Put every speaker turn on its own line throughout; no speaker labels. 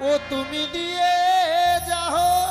ও তুমি দিয়ে যাও।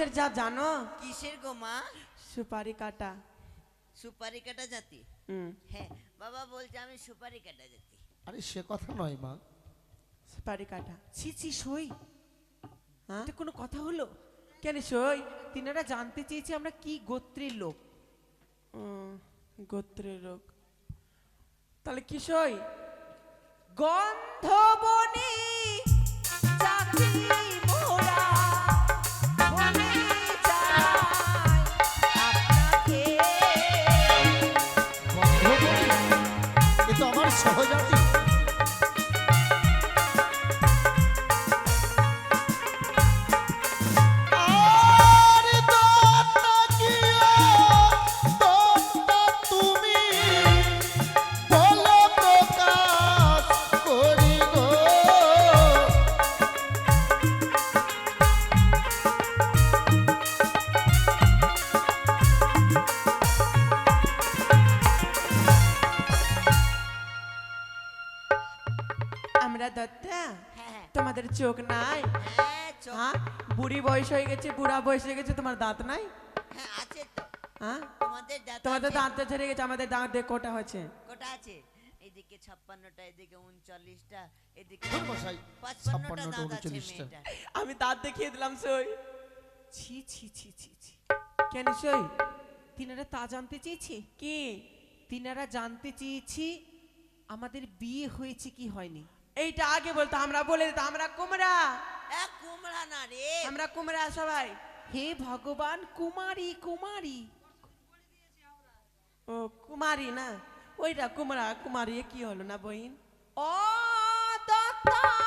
কিসের যা জানো?
কিসের গো মা?
সুপারি কাটা
সুপারি কাটা জাতি?
হুম।
হ্যাঁ বাবা বলছে আমি সুপারি কাটা জাতি।
আরে সে কথা নয় মা।
সুপারি কাটা
ছি ছি সই।
হ্যাঁ?
কোনো কথা হলো?
কেন সই?
তিনারা জানতে চেয়েছে আমরা কি গোত্রের লোক।
গোত্রের লোক। তাহলে কি সই? গন্ধবনি
জাতি
সহজাতি। দাঁত
নাই?
হ্যাঁ আছে তো।
হ্যাঁ?
তোমাদের দাঁত
তোমাদের দাঁত তো ঝরে গেছে আমাদের দাঁত দিয়ে কোটা হচ্ছে
কোটা আছে? এদিকে ছাপ্পান্নটা এদিকে উনচল্লিশটা এদিকে পাঁচপান্নটা দাঁত আছে
39টা।
আমি দাঁত দেখিয়ে দিলাম সই।
ছি ছি ছি ছি ছি।
কেন সই?
তিনারা তা জানতে চেয়েছে?
কি?
তিনারা জানতে চেয়েছে আমাদের বিয়ে হয়েছে কি হয়নি।
এইটা আগে বলতো আমরা বলে দিতাম আমরা কুমড়া।
এ কুমড়া না রে।
আমরা কুমড়া সবাই।
হে ভগবান, কুমারী কুমারী।
ও, কুমারী না? ওইটা কুমারা কুমারী কি হলো না বহিন
ও দত্তা!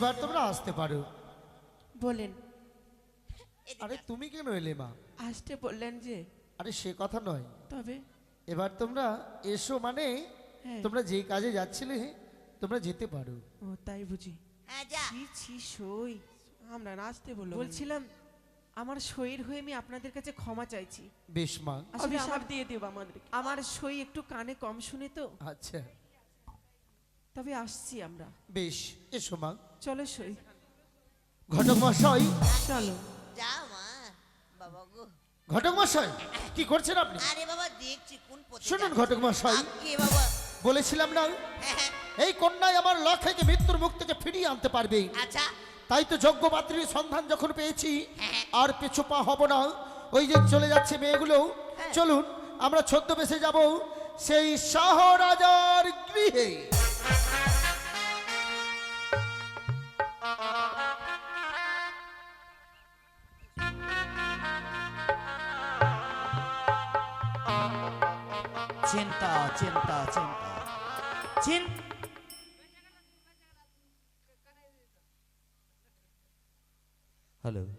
এবার তোমরা আসতে পারো।
বলেন।
আরে তুমি কেন এলে মা?
আসতে বললেন যে।
আরে সে কথা নয়।
তবে?
এবার তোমরা এসো মানে
হ্যাঁ।
তোমরা যেই কাজে যাচ্ছিলে তোমরা যেতে পারো।
ও তাই বুঝি।
হ্যাঁ যা।
ছি ছি সই।
আমরা নাচতে বলল
বলছিলাম আমার সইয়ের হয়ে আমি আপনাদের কাছে ক্ষমা চাইছি।
বেশ মা।
অভিশাপ দিয়ে দেব আমাদেরকে।
আমার সই একটু কানে কম শুনে তো।
আচ্ছা।
তবে আসছি আমরা।
বেশ এসো মা।
চলো সই।
ঘটক মশাই
চলো।
যা মা বাবা গো।
ঘটক মশাই কি করছেন আপনি?
আরে বাবা দেখছি কোন পথে
শুনুন ঘটক মশাই
কে বাবা?
বলেছিলাম না?
হ্যাঁ, হ্যাঁ,
এই কন্যাই আমার লক্ষ্যকে মৃত্যুর মুখ থেকে ফিরিয়ে আনতে পারবে।
আচ্ছা।
তাই তো যজ্ঞপাত্রীর সন্ধান যখন পেয়েছি
হ্যাঁ।
আর পিছু পা হব না। ওই যে চলে যাচ্ছে মেয়েগুলো। চলুন আমরা ছদ্মবেশে যাব। সেই শাহরাজার গৃহে।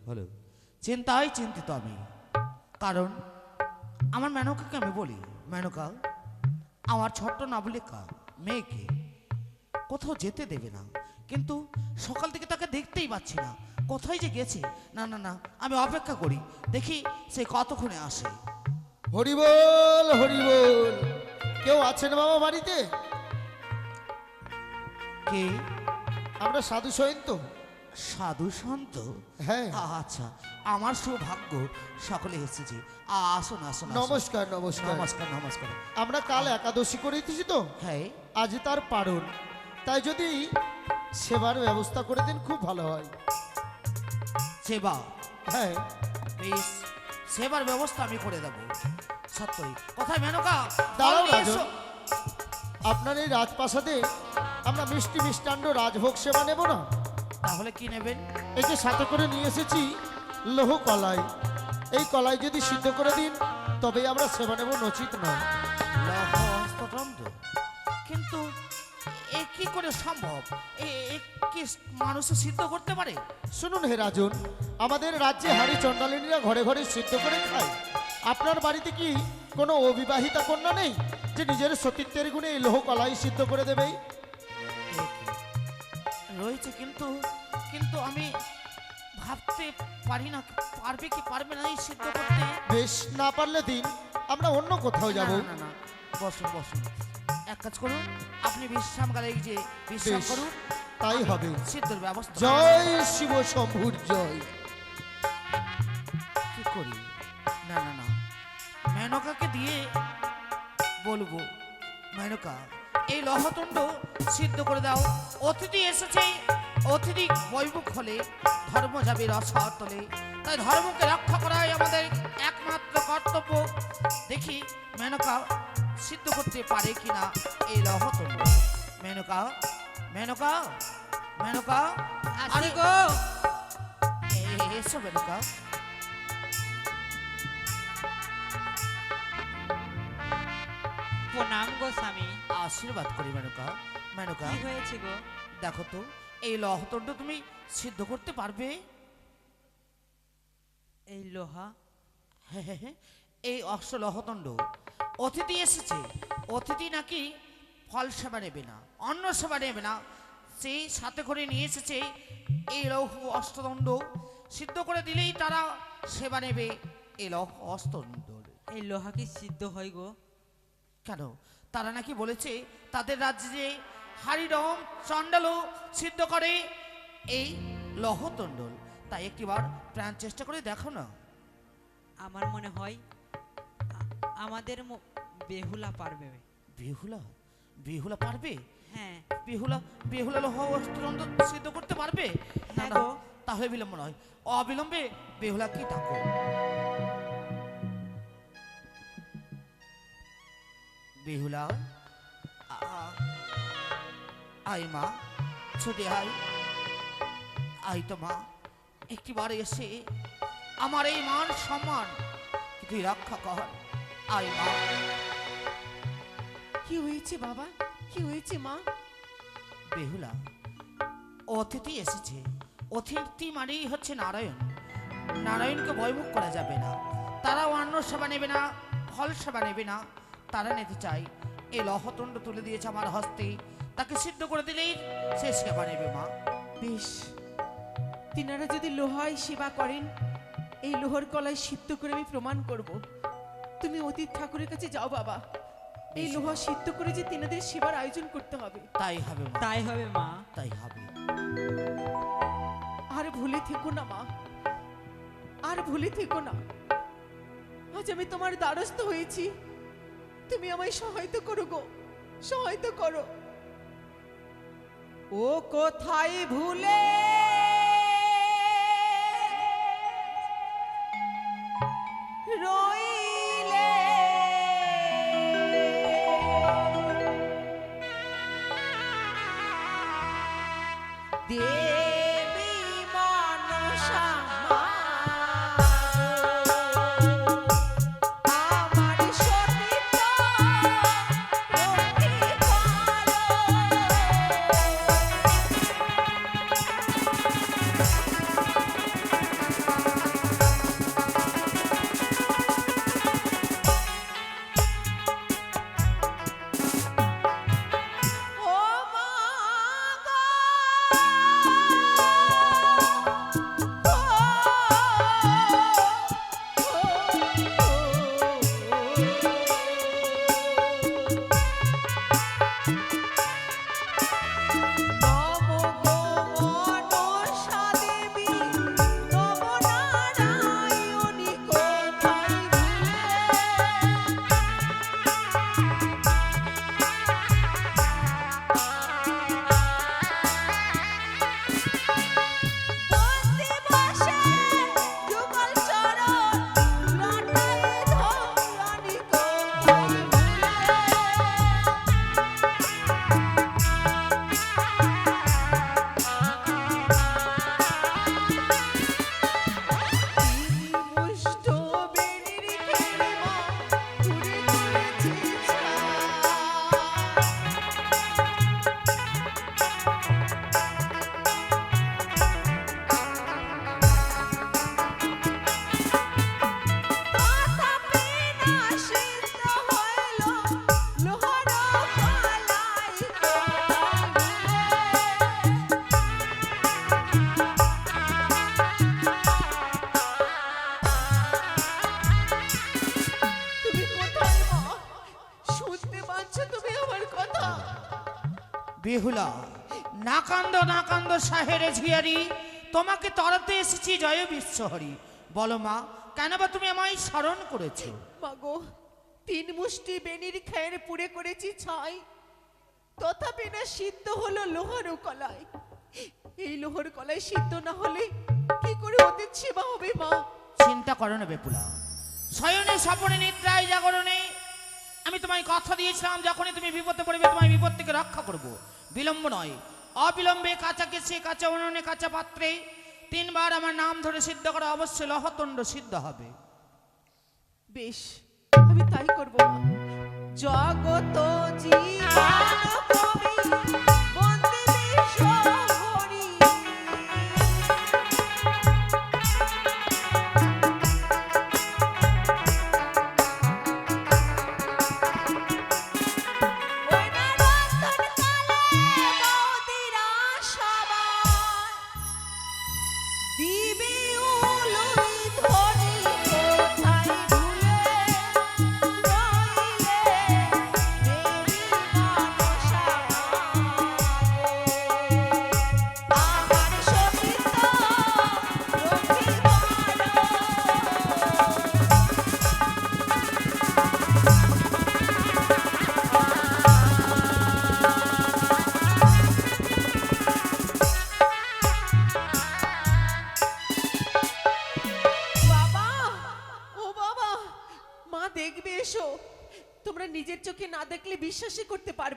হ্যালো চিন্তায় চিন্তিত আমি। কারণ আমার মেনকাকে আমি বলি মেনকা আমার ছোট্ট নাবলিকা মেয়েকে কোথাও যেতে দেবে না। কিন্তু সকাল থেকে তাকে দেখতেই পাচ্ছি না। কোথায় যে গেছে? না না না আমি অপেক্ষা করি। দেখি সে কতক্ষণে আসে।
হরিবল হরিবল কেউ আছেন বাবা বাড়িতে?
কে?
আমরা সাধু সৈন তো
সাধু সন্ত?
হ্যাঁ।
আচ্ছা আমার সৌভাগ্য সকলে এসেছে। আসুন আসুন।
নমস্কার নমস্কার।
নমস্কার নমস্কার।
আমরা কাল একাদশী করেছি তো?
হ্যাঁ।
আজ তার পারণ। তাই যদি সেবার ব্যবস্থা করে দিন খুব ভালো হয়।
সেবা?
হ্যাঁ।
বেশ সেবার ব্যবস্থা আমি করে দেব। সত্যই। কোথায় মেনকা?
দাঁড়াও, রাজন। আপনার এই রাজপ্রাসাদে আমরা মিষ্টি মিষ্টান্ন রাজভোগ সেবা নেব না?
তাহলে কি নেবেন?
এই যে সাথে করে নিয়ে এসেছি লোহ কলাই। এই কলাই যদি সিদ্ধ করে দিন তবেই আমরা সেবা নেব নচিত নয়।
কিন্তু এ কি করে সম্ভব? কি মানুষ সিদ্ধ করতে পারে?
শুনুন হে রাজন আমাদের রাজ্যে হাড়ি চণ্ডালিনীরা ঘরে ঘরে সিদ্ধ করে খায়। আপনার বাড়িতে কি কোনো অবিবাহিতা কন্যা নেই যে নিজের সতীত্বের গুণে এই লোহ কলাই সিদ্ধ করে দেবে
এ কি? রয়েছে কিন্তু কিন্তু আমি ভাবতে পারি না পারবে কি পারবে না এই সিদ্ধ করতে।
বেশ না পারলে দিন আমরা অন্য কোথাও যাব।
না, না। বসুন বসুন। এক কাজ করুন আপনি বিশ্রাম গেলে এই যে বিশ্রাম করুন
তাই হবে।
সিদ্ধর ব্যবস্থা
জয় শিব শম্ভুর জয়।
কি করি? না না না। মেনকাকে দিয়ে বলব মেনকা এই লহতণ্ড সিদ্ধ করে দাও। অতিথি এসেছে। অতিথি বৈমুখ হলে ধর্ম যাবে রসার তলে। তাই ধর্মকে রক্ষা করাই আমাদের একমাত্র কর্তব্য। দেখি মেনকা সিদ্ধ করতে পারে কিনা এই লহতণ্ড মেনকা মেনকা মেনকা, আরে গো! এসো মেনকা।
প্রণাম গো স্বামী
আশীর্বাদ করি মেনকা মেনকা।
কি হয়েছে গো?
দেখো তো এই লহতণ্ড তুমি সিদ্ধ করতে পারবে।
এই লোহা।
এই অশ্ব লহতণ্ড। অতিথি এসেছে। অতিথি নাকি ফল সেবা নেবে না অন্য সেবা নেবে না। সেই সাথে করে নিয়ে এসেছে এই লৌহ অষ্টদণ্ড সিদ্ধ করে দিলেই তারা সেবা নেবে। এই লৌহ অষ্টদণ্ড
এই লোহা কি সিদ্ধ হয় গো?
কেন? তারা নাকি বলেছে তাদের রাজ্যে হারিডম চণ্ডালও সিদ্ধ করে এই লহতণ্ডল। তাই একটিবার প্রাণ চেষ্টা করে দেখো না।
আমার মনে হয় আমাদের বেহুলা পারবে।
বেহুলা? বেহুলা পারবে?
হ্যাঁ।
বেহুলা বেহুলা লহ অষ্টদণ্ড সিদ্ধ করতে পারবে? না
হ্যাঁ।
তাহলে বিলম্ব নয়। অবিলম্বে বেহুলা কি ডাকো। বেহুলা। আয় মা ছুটে আয়। আয় তো মা একটিবার এসে আমার এই মান সম্মান তুই রক্ষা কর। আয় মা।
কি হয়েছে বাবা? কি হয়েছে মা?
বেহুলা অতিথি এসেছে। অতিথি মানেই হচ্ছে নারায়ণ। নারায়ণকে ভয়মুখ করা যাবে না। তারাও অন্ন সেবা নেবে না ফল সেবা নেবে না। তারা নিতে চাই। এই লহতণ্ড তুলে দিয়েছে আমার হস্তে। তাকে সিদ্ধ করে দিলেই সে সেবা নেবে মা।
বেশ। তিনারা যদি লোহায় সেবা করেন এই লোহার কলায় সিদ্ধ করে আমি প্রমাণ করব। তুমি অতীত ঠাকুরের কাছে যাও বাবা। এই। লোহা সিদ্ধ করে যে তিনাদের সেবার আয়োজন করতে হবে।
তাই হবে
তাই হবে মা।
তাই হবে।
আর ভুলে থেকো না মা। আর ভুলে থেকো না। আজ আমি তোমার দ্বারস্থ হয়েছি। তুমি আমায় সহায়তা করো গো। সহায়তা করো। ও কোথায় ভুলে? রইলে
না কান্দ না কান্দ সাহেরে ঝিয়ারি তোমাকে তরাতে এসেছি জয় বিশ্বহরি। বলো মা কেন বা তুমি আমায় স্মরণ করেছ?
মাগো তিন মুষ্টি বেনির খের পুড়ে করেছি ছাই তথাপি না সিদ্ধ হলো লোহার কলাই। এই লোহার কলাই সিদ্ধ না হলে কি করে অতীত সেবা হবে মা?
চিন্তা করো না বেপুলা। শয়নে স্বপনে নিদ্রায় জাগরণে আমি তোমায় কথা দিয়েছিলাম যখনই তুমি বিপদে পড়বে তোমায় বিপদ থেকে রক্ষা করব। বিলম্ব নয়। অবিলম্বে কাঁচা কেসে কাঁচা, উনুনে কাঁচা পাত্রে তিনবার আমার নাম ধরে সিদ্ধ করা অবশ্যই লহতণ্ড সিদ্ধ হবে।
বেশ, আমি তাই করব জগত জীবন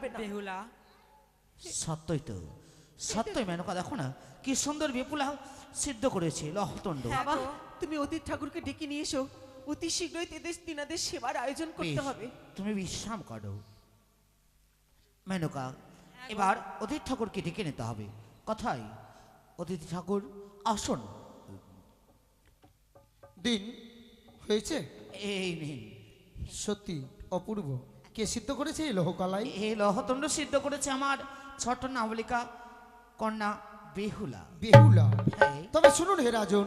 পারবে না।
বেহুলা।
সত্যই তো সত্যই মেনকা দেখো না কি সুন্দর বিপুলা সিদ্ধ করেছে লহতণ্ড
বাবা তুমি অতীত ঠাকুরকে ডেকে নিয়ে এসো। অতি শীঘ্রই তেদের তিনাদের সেবার আয়োজন করতে হবে।
তুমি বিশ্রাম করো। মেনকা এবার অধীর ঠাকুরকে ডেকে নিতে হবে। কথাই অতিথি ঠাকুর আসুন।
দিন হয়েছে?
এই নিন।
সত্যি অপূর্ব। কে সিদ্ধ করেছে? এই লোহকলাই।
এই লহতণ্ড সিদ্ধ করেছে আমার ছোট নাবলিকা কন্যা বেহুলা।
বেহুলা।
হ্যাঁ।
তবে শুনুন হে রাজন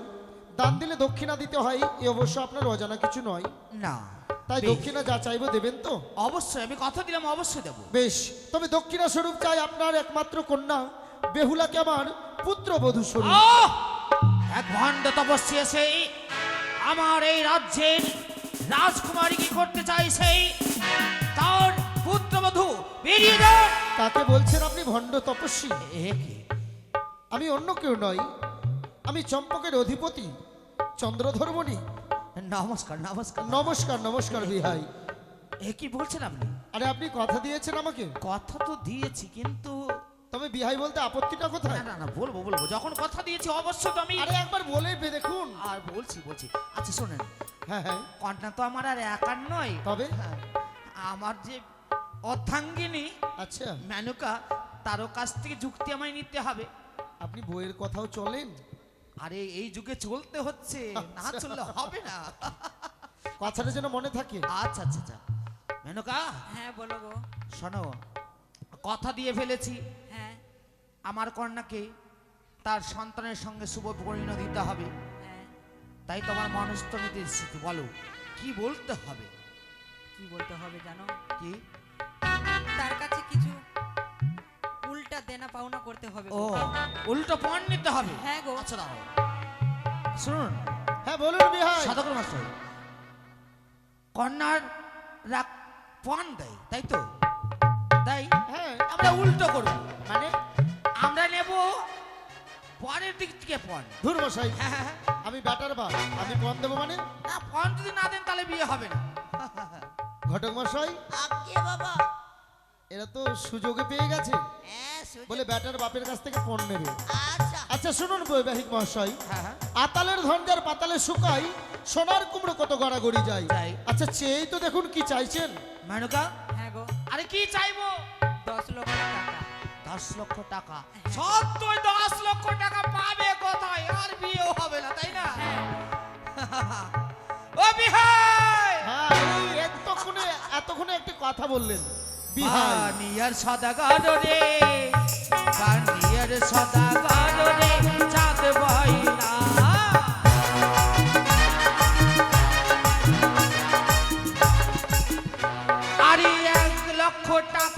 দান দিলে দক্ষিণা দিতে হয় এ অবশ্য আপনার অজানা কিছু নয়।
না।
তাই দক্ষিণা যা চাইব দেবেন তো?
অবশ্যই আমি কথা দিলাম অবশ্যই দেবো।
বেশ। তবে দক্ষিণা স্বরূপ চাই আপনার একমাত্র কন্যা বেহুলাকে আমার পুত্রবধূ স্বরূপ।
এক ভণ্ড তপস্বী এসে আমার এই রাজ্যের রাজকুমারী কি করতে তার পুত্রবধূ বেরিয়ে যান
তাকে বলছেন আপনি ভণ্ড তপস্বী? আমি অন্য কেউ নই। আমি চম্পকের অধিপতি চন্দ্রধর্মণি।
নমস্কার নমস্কার।
নমস্কার নমস্কার বিহাই।
এ কি বলছেন আপনি?
আরে আপনি কথা দিয়েছেন আমাকে?
কথা তো দিয়েছি কিন্তু
তবে বিহাই বলতে আপত্তিটা কোথায়?
না না বলব বলব। যখন কথা দিয়েছি অবশ্যই তো আমি
আরে একবার বলে দেখুন।
আর বলছি বলছি। আচ্ছা শোনেন।
হ্যাঁ হ্যাঁ।
কন্যা তো আমার আর একার নয়।
তবে?
হ্যাঁ, আমার যে অর্ধাঙ্গিনী
আচ্ছা।
মেনুকা তারও কাছ থেকে যুক্তি আমায় নিতে হবে।
আপনি বইয়ের কথাও চলেন।
আরে এই যুগে চলতে হচ্ছে না চললে হবে না।
কথাটা যেন মনে থাকে।
আচ্ছা আচ্ছা আচ্ছা। মেনকা
হ্যাঁ বলো গো।
শোনো কথা দিয়ে ফেলেছি।
হ্যাঁ।
আমার কন্যাকে তার সন্তানের সঙ্গে শুভ পরিণত দিতে হবে।
হ্যাঁ।
তাই তোমার মানুষ তো নিতে বলো কি বলতে হবে?
কি বলতে হবে জানো?
কি?
তার কাছে কিছু উল্টা দেনা পাওনা করতে হবে
ও উল্টো পণ নিতে হবে?
হ্যাঁ গো।
আচ্ছা দাও। শুনুন।
হ্যাঁ বলুন বিহাই
সাধক মাস্টার কন্যার রাগ পণ দেয় তাই তো? তাই?
হ্যাঁ।
আমরা উল্টো করব।
মানে
আমরা নেব পরের দিক থেকে পণ
ধুর মশাই
হ্যাঁ হ্যাঁ, হ্যাঁ।
আমি ব্যাটার বা আমি পণ দেবো মানে?
না পণ যদি না দেন তাহলে বিয়ে হবে না।
ঘটক মশাই।
আগে বাবা?
এরা তো সুযোগে পেয়ে গেছে।
হ্যাঁ
বলে ব্যাটার বাপের কাছ থেকে ফোন নেবে।
আচ্ছা।
আচ্ছা শুনুন বৈবাহিক মহাশয়।
হ্যাঁ হ্যাঁ।
আতালের ধন যার পাতালে শুকাই সোনার কুমড়ো কত গড়াগড়ি যায়।
যায়।
আচ্ছা চেয়েই তো দেখুন কি চাইছেন।
মেনকা?
হ্যাঁ গো।
আরে কি চাইব?
দশ লক্ষ টাকা।
দশ লক্ষ টাকা? সত্যই দশ লক্ষ টাকা পাবে কোথায়? আর বিয়েও হবে না তাই না? ও বিহাই!
হ্যাঁ এই এতক্ষণে এতক্ষণে একটি কথা বললেন।
বানিয়ার সদাগর রে বানিয়ার সদাগর রে চাঁদ ভাই আরে এক লক্ষ টাকা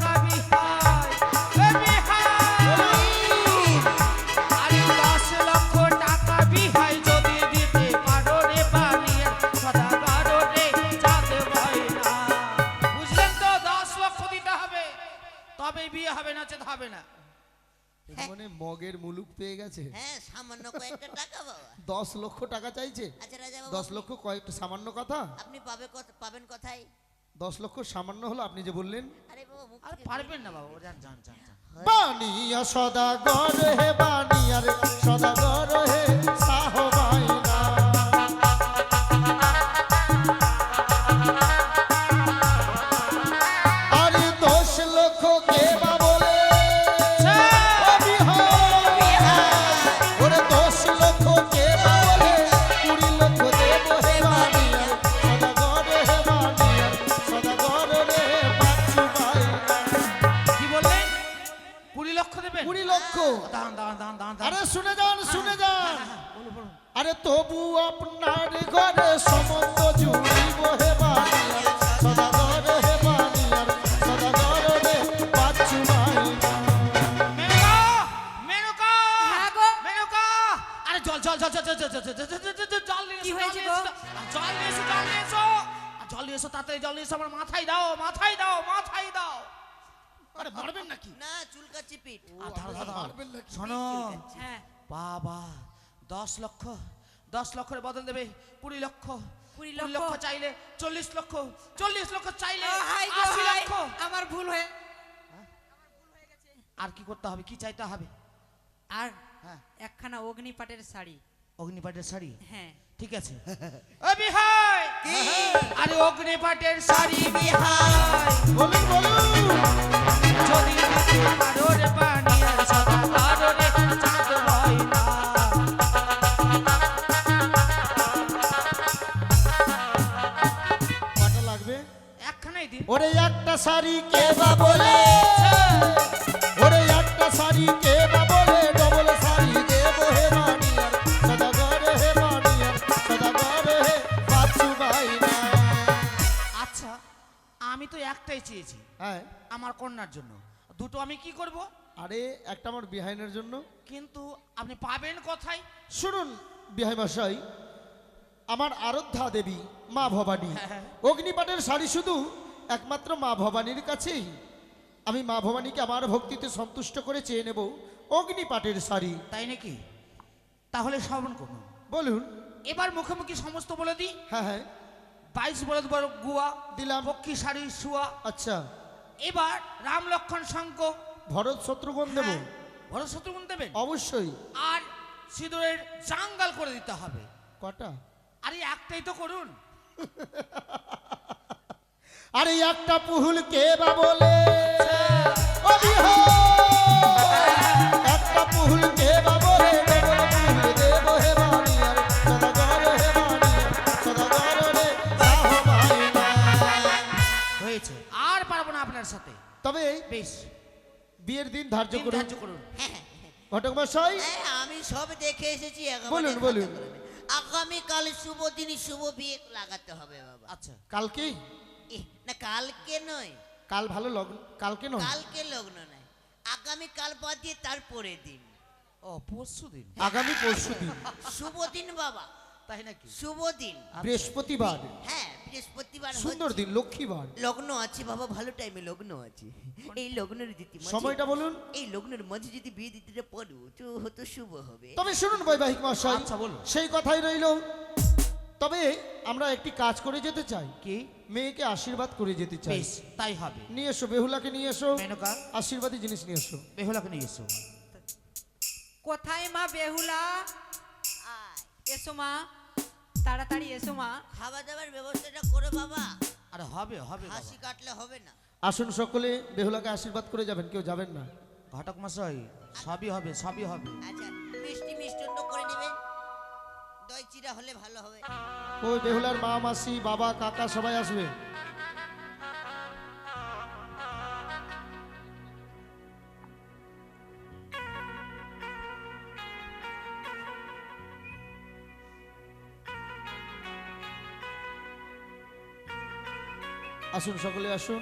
মুলুক পেয়ে গেছে?
হ্যাঁ সামান্য কয়েকটা টাকা বাবা।
দশ লক্ষ টাকা চাইছে?
আচ্ছা রাজা বাবা
দশ লক্ষ কয়েকটা সামান্য কথা?
আপনি পাবে কত- পাবেন কোথায়?
দশ লক্ষ সামান্য হলো আপনি যে বললেন।
আরে বাবা মুখ
আর পারবেন না বাবা যান যান যান যান।
বানিয়া সদাগর হে বানিয়ার সদাগর
জল এসো জল এসো। মাথায় দাও মাথায় দাও মাথায় দাও। আরে
না
চুলকা আচ্ছা,
হ্যাঁ।
দশ লক্ষ বদল দেবে কুড়ি লক্ষ।
কুড়ি লক্ষ?
চাইলে চল্লিশ লক্ষ চল্লিশ লক্ষ চাইলে লক্ষ।
আমার ভুল হয়ে
আর কি করতে হবে? কি চাইতে হবে?
আর
হ্যাঁ।
একখানা অগ্নিপাটের শাড়ি।
অগ্নিপাটের শাড়ি?
হ্যাঁ।
ঠিক আছে। আরে অগ্নিপাটের শাড়ি বিহাই! একখানাই
ওরে একটা শাড়ি কে বা বলে ওরে একটা শাড়ি কে বা
একটাই চেয়েছি
হ্যাঁ।
আমার কন্যার জন্য। দুটো আমি কি করব?
আরে একটা আমার বিহাইনের জন্য।
কিন্তু আপনি পাবেন কোথায়?
শুনুন বিহাই মশাই আমার আরাধ্যা দেবী মা ভবানী।
হ্যাঁ।
অগ্নিপাটের শাড়ি শুধু একমাত্র মা ভবানীর কাছেই। আমি মা ভবানীকে আমার ভক্তিতে সন্তুষ্ট করে চেয়ে নেব অগ্নিপাটের শাড়ি।
তাই নাকি? তাহলে শ্রবণ করুন।
বলুন।
এবার মুখোমুখি সমস্ত বলে দিই।
হ্যাঁ হ্যাঁ।
বাইশ বলদ বড় গুয়া
দিলাম।
পক্ষী শাড়ি শুয়া
আচ্ছা।
এবার রাম লক্ষণ শঙ্ক
ভরত শত্রুঘ্ন দেব?
বড় শত্রুঘ্ন দেবেন।
অবশ্যই।
আর সিঁদুরের জাঙ্গাল করে দিতে হবে।
কটা?
আরে একটাই তো করুন।
আরে একটা পুহুল কে বা বলে? একটা পুহুল কে বা
আপনার সাথে।
তবে
বেশ।
বিয়ের দিন ধার্য করুন।
ধার্য করুন।
ঘটক মশাই?
হ্যাঁ, আমি সব দেখে এসেছি
বলুন, বলুন।
কলমে। আগামীকাল শুভ দিনই শুভ বিয়ে লাগাতে হবে বাবা।
আচ্ছা।
কালকে?
ইহ, না কালকে নয়।
কাল ভালো লগ্ন কালকে নয়?
কালকে লগ্ন নয়। আগামী কাল বাদ দিয়ে তারপরে দিন।
ও পরশু দিন?
আগামী পরশু দিন।
শুভ দিন বাবা।
তাই নাকি?
শুভ দিন।
বৃহস্পতিবার।
হ্যাঁ বৃহস্পতিবার
সুন্দর। দিন লক্ষ্মীবার।
লগ্ন আছে বাবা ভালো টাইমে লগ্ন আছে। এই লগ্নের যদি
সময়টা বলুন।
এই লগ্নের মাঝে যদি বিয়ে দিতে পারো তো হতো শুভ হবে।
তবে শুনুন বৈবাহিক মশাই
আচ্ছা, বলুন।
সেই কথাই রইল। তবে আমরা একটি কাজ করে যেতে চাই।
কি?
মেয়েকে আশীর্বাদ করে যেতে চাই।
বেশ তাই হবে।
নিয়ে এসো বেহুলাকে নিয়ে এসো।
মেনকা?
আশীর্বাদী জিনিস নিয়ে এসো।
বেহুলাকে নিয়ে এসো।
কোথায় মা বেহুলা?
আয়,
এসো মা। তাড়াতাড়ি এসো মা।
খাওয়া দাওয়ার ব্যবস্থাটা করো বাবা।
আর হবে হবে
হাসি কাটলে হবে না।
আসুন সকলে বেহুলাকে আশীর্বাদ করে যাবেন কেউ যাবেন না।
ঘটক মশাই সবই হবে সবই হবে।
আচ্ছা মিষ্টি মিষ্টান্ন করে নেবেন দই চিরা হলে ভালো হবে।
ওই বেহুলার মা মাসি বাবা কাকা সবাই আসবে। আসুন সকলে আসুন।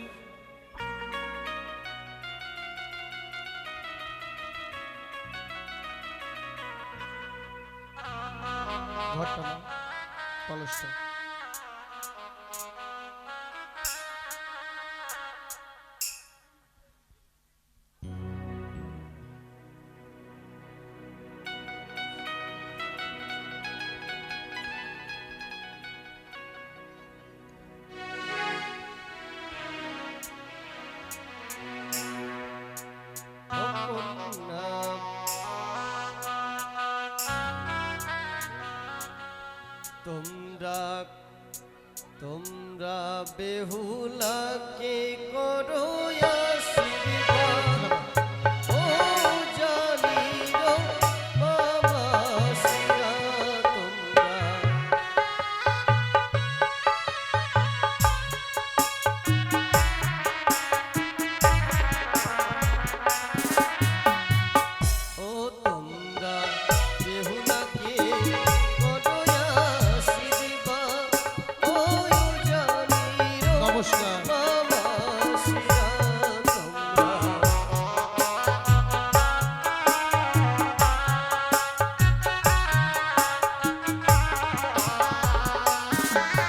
তোমরা তোমরা বেহুলাকে করো
Bye.